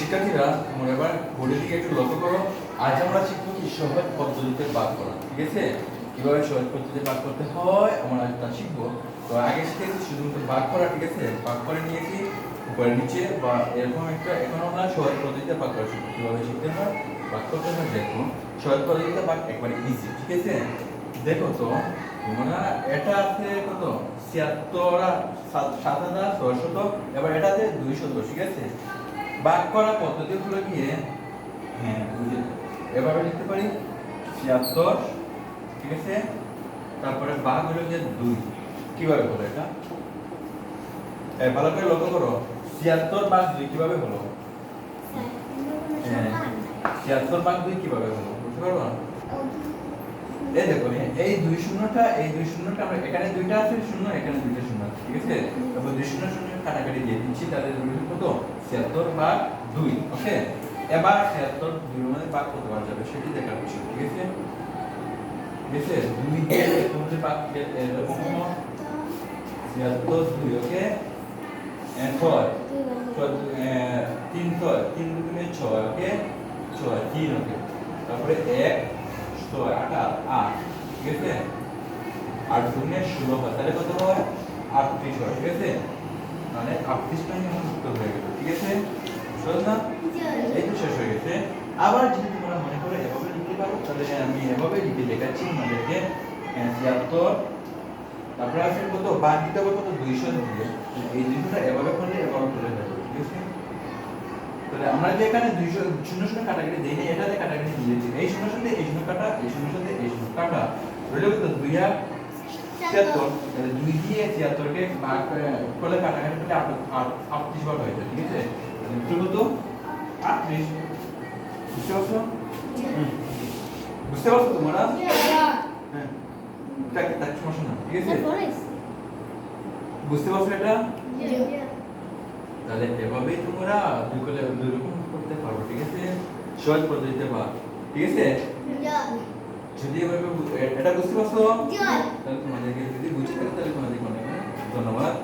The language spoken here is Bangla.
শিক্ষার্থীরা, তোমরা এবার বোর্ডের দিকে একটু লক্ষ্য করো। আজ আমরা শিখব কি সহজ পদ্ধতিতে ভাগ করা, ঠিক আছে? কীভাবে সহজ পদ্ধতিতে ভাগ করতে হয়, আমরা আজ তা শিখব। তো আগে শিখেছি শুধুমাত্র ভাগ করা, ঠিক আছে? ভাগ করে নিয়েছি উপরে নিচে, বা এরকম একটা, এখন আমরা সহজ পদ্ধতিতে ভাগ করা শিখব। কীভাবে শিখতে হয়? ভাগ করতে হয়, দেখো। সহজ পদ্ধতিতে ভাগ একবারে ইজি ঠিক আছে? দেখো তো, তোমরা এটা আছে কত? ছিয়াত্তর সাত হাজার ছয়শত, এবার এটাতে দুইশত, ঠিক আছে? ভাগ করা পদ্ধতি হলো গিয়ে হ্যাঁ এভাবে লিখতে পারি ছিয়াত্তর ঠিক আছে? তারপরে ভাগ হলো যে দুই। কীভাবে হলো এটা? ভালো করে লক্ষ্য করো। ছিয়াত্তর ভাগ দুই কীভাবে হলো? হ্যাঁ ছিয়াত্তর ভাগ দুই কীভাবে হলো? বুঝতে পারব? এই দেখো এই দুই শূন্যটা, এই দুই শূন্যটা আমরা এখানে দুইটা আছে, শূন্য, এখানে দুইটা শূন্য আছে, ঠিক আছে? তারপর দুই শূন্য শূন্য কাটাকাটি দিয়ে দিচ্ছি দুই কত? ছিয়াত্তর ভাগ দুই, ওকে? এবার ছিয়াত্তর দুই মধ্যে ভাগ কত বার যাবে, সেটি দেখার বিষয়, ঠিক আছে? ঠিক আছে? দুই দিয়ে তোমাদের ভাগ এরকম ছিয়াত্তর দুই, ওকে? ছয়। তিন ছয়। তিন দুগুণে ছয়, ওকে? ছয়, তিন, ওকে? তারপরে এক ছয় আট আট আট ঠিক আছে? আট দুগুণে ষোলো হয় তাহলে কত হয়? আটত্রিশ হয় ঠিক আছে? মানে আটত্রিশটা আমার উত্তর হয়ে গেল ঠিক আছে? না? এই তো শেষ হয়ে গেছে। আবার যদি তোমরা মনে করো এভাবে লিখতে পারো তাহলে আমি এভাবে লিখে দেখাচ্ছি আমাদেরকে ছিয়াত্তর তারপরে আছে কত? বাদ দিতে হবে কত? দুইশো দিয়ে। এই দুইশোটা এভাবে করলে এভাবে করে ঠিক আছে? তাহলে আমরা যে এখানে দুইশো শূন্য শূন্য কাটাকাটি দিই না এটাতে কাটাকাটি দিয়েছি। এই শূন্য সাথে এই শূন্য কাটা এই শূন্য সাথে এই শূন্য কাটা। রইল কত দুই আর ছিয়াত্তর তাহলে দুই দিয়ে ছিয়াত্তরকে ভাগ করে- করলে কাটাকাটি করলে আট আট- আটত্রিশ বার হয়ে যায় ঠিক আছে? উত্তর কত? আটত্রিশ। বুঝতে পারছ? বুঝতে পারছ তোমরা? হ্যাঁ। সমস্যা না ঠিক আছে? বুঝতে পারছ এটা? তাহলে এভাবেই তোমরা দুই কলে দুই রকম করতে পারো ঠিক আছে? সহজ পদ্ধতিতে বা ঠিক আছে? যদি এভাবে এটা বুঝতে পারছ? তাহলে তোমাদেরকে যদি বুঝতে পারো তাহলে তোমাদেরকে অনেক ধন্যবাদ।